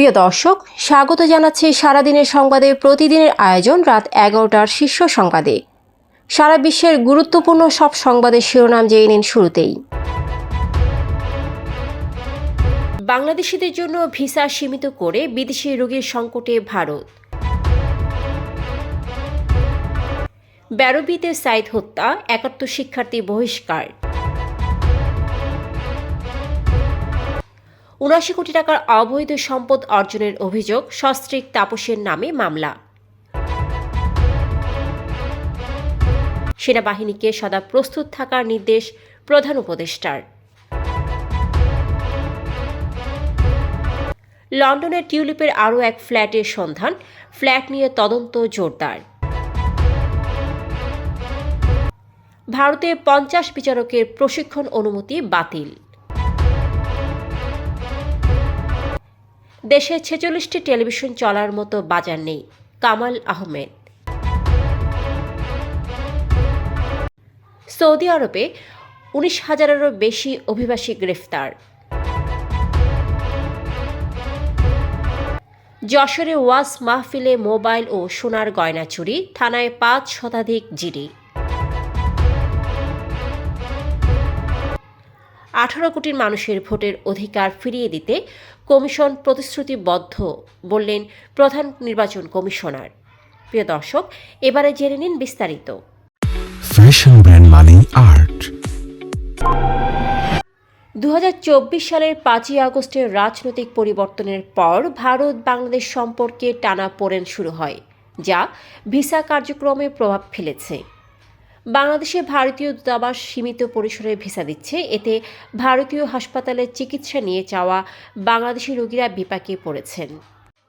প্রিয় দর্শক, স্বাগত জানাচ্ছি সারাদিনের সংবাদে। প্রতিদিনের আয়োজন রাত এগারোটার শীর্ষ সংবাদে। সারা বিশ্বের গুরুত্বপূর্ণ সব সংবাদের শিরোনাম জেনে নিন শুরুতেই। বাংলাদেশিদের জন্য ভিসা সীমিত করে বিদেশি রোগীর সংকটে ভারত। ব্যারবিতে সাইদ হত্যা, একাত্তর শিক্ষার্থী বহিষ্কার। উনাশি কোটি টাকার অবৈধ সম্পদ অর্জনের অভিযোগ সস্ত্রীক তাপসের নামে মামলা। সেনাবাহিনীকে সদা প্রস্তুত থাকার নির্দেশ প্রধান উপদেষ্টার। লন্ডনের টিউলিপের আরও এক ফ্ল্যাটের সন্ধান, ফ্ল্যাট নিয়ে তদন্ত জোরদার। ভারতে পঞ্চাশ বিচারকের প্রশিক্ষণ অনুমতি বাতিল। দেশে ছেচল্লিশটি টেলিভিশন চলার মতো বাজার নেই। কামাল আহমেদ। সৌদি আরবে উনিশ হাজারেরও বেশি অভিবাসী গ্রেফতার। যশোরে ওয়াস মাহফিলে মোবাইল ও সোনার গয়না চুরি, থানায় পাঁচ শতাধিক জিডি। আঠারো কোটির মানুষের ভোটের অধিকার ফিরিয়ে দিতে কমিশন প্রতিশ্রুতিবদ্ধ বললেন প্রধান নির্বাচন কমিশনার। প্রিয় দর্শক এবারে জেনে নিন বিস্তারিত। ফ্যাশন ব্র্যান্ড মানে আর্ট দু হাজার চব্বিশ সালের পাঁচই আগস্টের রাজনৈতিক পরিবর্তনের পর ভারত বাংলাদেশ সম্পর্কে টানা পোড়েন শুরু হয় যা ভিসা কার্যক্রমে প্রভাব ফেলেছে। বাংলাদেশে ভারতীয় দূতাবাস সীমিত পরিসরে ভিসা দিচ্ছে। এতে ভারতীয় হাসপাতালে চিকিৎসা নিয়ে চাওয়া বাংলাদেশি রোগীরা বিপাকে পড়েছেন।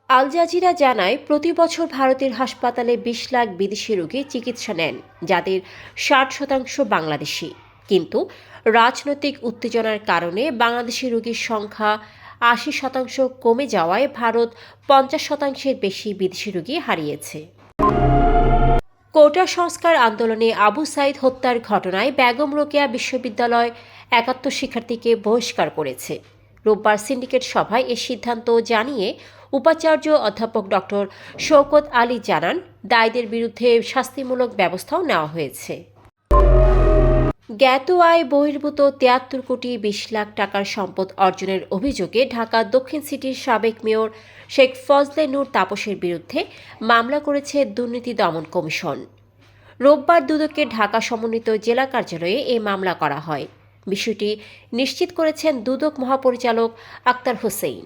আল জাজিরা জানায়, প্রতি বছর ভারতের হাসপাতালে বিশ লাখ বিদেশি রোগী চিকিৎসা নেন, যাদের ষাট শতাংশ বাংলাদেশি। কিন্তু রাজনৈতিক উত্তেজনার কারণে বাংলাদেশি রোগীর সংখ্যা আশি শতাংশ কমে যাওয়ায় ভারত পঞ্চাশ শতাংশের বেশি বিদেশি রোগী হারিয়েছে। কোটা সংস্কার আন্দোলনে আবু সাইদ হত্যার ঘটনায় বেগম রোকেয়া বিশ্ববিদ্যালয় একাত্তর শিক্ষার্থীকে বহিষ্কার করেছে। রোববার সিন্ডিকেট সভায় এ সিদ্ধান্ত জানিয়ে উপাচার্য অধ্যাপক ডক্টর শওকত আলী জানান, দায়ীদের বিরুদ্ধে শাস্তিমূলক ব্যবস্থাও নেওয়া হয়েছে। জ্ঞাত আয় বহির্ভূত তিয়াত্তর কোটি বিশ লাখ টাকার সম্পদ অর্জনের অভিযোগে ঢাকা দক্ষিণ সিটির সাবেক মেয়র শেখ ফজলে নূর তাপসের বিরুদ্ধে মামলা করেছে দুর্নীতি দমন কমিশন। রোববার দুদকের ঢাকা সমন্বিত জেলা কার্যালয়ে এই মামলা করা হয়। বিষয়টি নিশ্চিত করেছেন দুদক মহাপরিচালক আক্তার হোসেইন।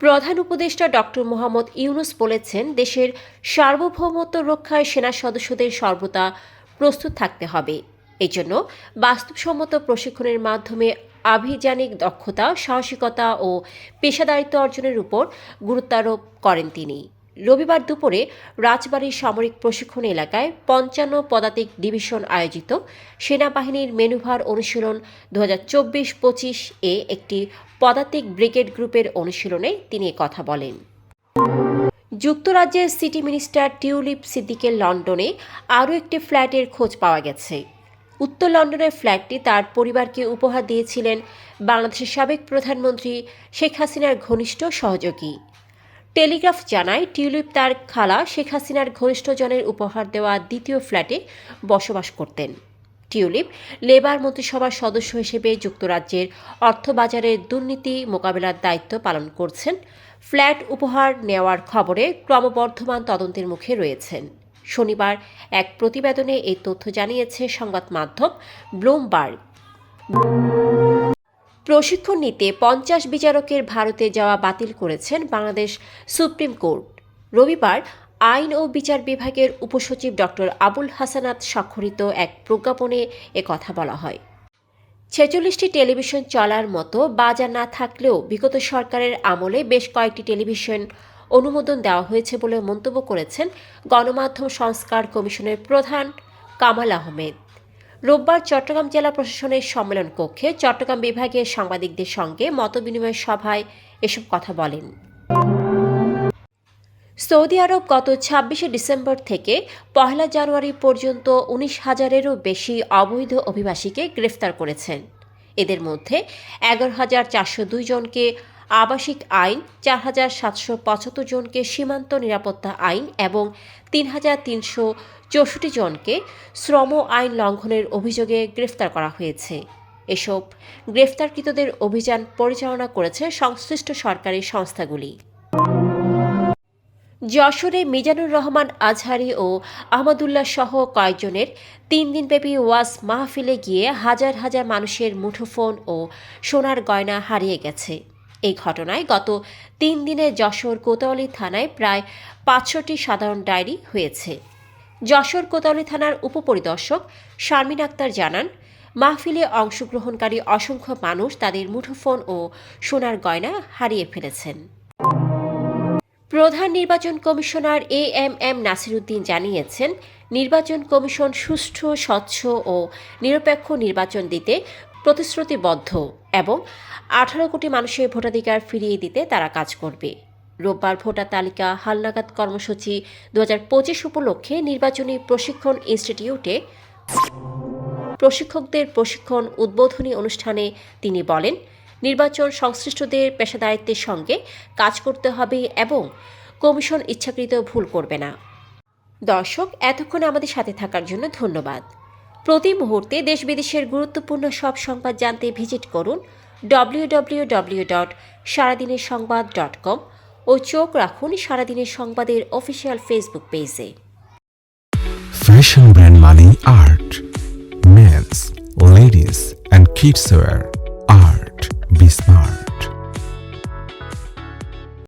প্রধান উপদেষ্টা ডক্টর মোহাম্মদ ইউনুস বলেছেন, দেশের সার্বভৌমত্ব রক্ষায় সেনা সদস্যদের সর্বদা প্রস্তুত থাকতে হবে। এজন্য বাস্তবসম্মত প্রশিক্ষণের মাধ্যমে আভিযানিক দক্ষতা, সাহসিকতা ও পেশাদারিত্ব অর্জনের উপর গুরুত্বারোপ করেন তিনি। রবিবার দুপুরে রাজবাড়ীর সামরিক প্রশিক্ষণ এলাকায় পঞ্চান্ন পদাতিক ডিভিশন আয়োজিত সেনাবাহিনীর মেনুভার অনুশীলন দু হাজার চব্বিশ পঁচিশ এ একটি পদাতিক ব্রিগেড গ্রুপের অনুশীলনে তিনি কথা বলেন। যুক্তরাজ্যের সিটি মিনিস্টার টিউলিপ সিদ্দিকের লন্ডনে আরও একটি ফ্ল্যাটের খোঁজ পাওয়া গেছে। উত্তর লন্ডনের ফ্ল্যাটটি তার পরিবারকে উপহার দিয়েছিলেন বাংলাদেশের সাবেক প্রধানমন্ত্রী শেখ হাসিনার ঘনিষ্ঠ সহযোগী। টেলিগ্রাফ জানায়, টিউলিপ তার খালা শেখ হাসিনার ঘনিষ্ঠজনের উপহার দেওয়া দ্বিতীয় ফ্ল্যাটে বসবাস করতেন। টিউলিপ লেবার মন্ত্রিসভার সদস্য হিসেবে যুক্তরাজ্যের অর্থবাজারের দুর্নীতি মোকাবেলার দায়িত্ব পালন করছেন। ফ্ল্যাট উপহার নেওয়ার খবরে ক্রমবর্ধমান তদন্তের মুখে রয়েছেন। শনিবার এক প্রতিবেদনে এই তথ্য জানিয়েছে সংবাদ মাধ্যম ব্লুমবার্গ। প্রশিক্ষণ নিতে পঞ্চাশ বিচারকের ভারতে যাওয়া বাতিল করেছেন বাংলাদেশ সুপ্রিম কোর্ট। রবিবার আইন ও বিচার বিভাগের উপসচিব ডক্টর আবুল হাসানাত স্বাক্ষরিত এক প্রজ্ঞাপনে কথা বলা হয়। ছেচল্লিশটি টেলিভিশন চলার মতো বাজার না থাকলেও বিগত সরকারের আমলে বেশ কয়েকটি টেলিভিশন অনুমোদন দেওয়া হয়েছে বলে মন্তব্য করেছেন গণমাধ্যম সংস্কার কমিশনের প্রধান কামাল আহমেদ। রোববার চট্টগ্রাম জেলা প্রশাসনের সম্মেলন কক্ষে চট্টগ্রাম বিভাগের সাংবাদিকদের সঙ্গে মতবিনিময় সভায় এসব কথা বলেন। সৌদি আরব গত ছাব্বিশে ডিসেম্বর থেকে পহেলা জানুয়ারি পর্যন্ত উনিশ হাজারেরও বেশি অবৈধ অভিবাসীকে গ্রেফতার করেছেন। এদের মধ্যে এগারো হাজার চারশো দুই জনকে আবাসিক আইন, চার হাজার সাতশো পঁচাত্তর জনকে সীমান্ত নিরাপত্তা আইন এবং তিন হাজার তিনশো চৌষট্টি জনকে শ্রম আইন লঙ্ঘনের অভিযোগে গ্রেফতার করা হয়েছে। এসব গ্রেফতারকৃতদের অভিযান পরিচালনা করেছে সংশ্লিষ্ট সরকারি সংস্থাগুলি। যশোরে মিজানুর রহমান আজহারি ও আহমদুল্লাহ সহ কয়েকজনের তিন দিনব্যাপী ওয়াজ মাহফিলে গিয়ে হাজার হাজার মানুষের মুঠোফোন ও সোনার গয়না হারিয়ে গেছে। এই ঘটনায় গত তিন দিনে যশোর কোতোয়ালি থানায় প্রায় পাঁচশোটি সাধারণ ডায়েরি হয়েছে। যশোর কোতোয়ালি থানার উপপরিদর্শক শারমিন আক্তার জানান, মাহফিলে অংশগ্রহণকারী অসংখ্য মানুষ তাদের মুঠোফোন ও সোনার গয়না হারিয়ে ফেলেছেন। প্রধান নির্বাচন commissioner A M M Nasiruddin জানিয়েছেন, নির্বাচন কমিশন সুষ্ঠু, স্বচ্ছ ও নিরপেক্ষ নির্বাচন দিতে প্রতিশ্রুতিবদ্ধ এবং আঠারো কোটি মানুষের ভোটাধিকার ফিরিয়ে দিতে তারা কাজ করবে। রোববার ভোটার তালিকা, হালনাগাদ কর্মসূচি দু পঁচিশ উপলক্ষে নির্বাচনী প্রশিক্ষণ ইনস্টিটিউটে প্রশিক্ষকদের প্রশিক্ষণ উদ্বোধনী অনুষ্ঠানে তিনি বলেন নির্বাচন সংশ্লিষ্টদের পেশাদারিত্বের সঙ্গে কাজ করতে হবে এবং কমিশন ইচ্ছাকৃত ভুল করবে না। দর্শক এতক্ষণ আমাদের সাথে থাকার জন্য ধন্যবাদ। প্রতি মুহূর্তে দেশ বিদেশের গুরুত্বপূর্ণ সব সংবাদ জানতে ভিজিট করুন ডব্লিউ ডব্লিউ ডব্লিউ ডট সারাদিনের সংবাদ ডট কম ও চোখ রাখুন সারাদিনের সংবাদের অফিসিয়াল ফেসবুক পেজে। Brand money art. Men's, ladies, and kids wear be smart.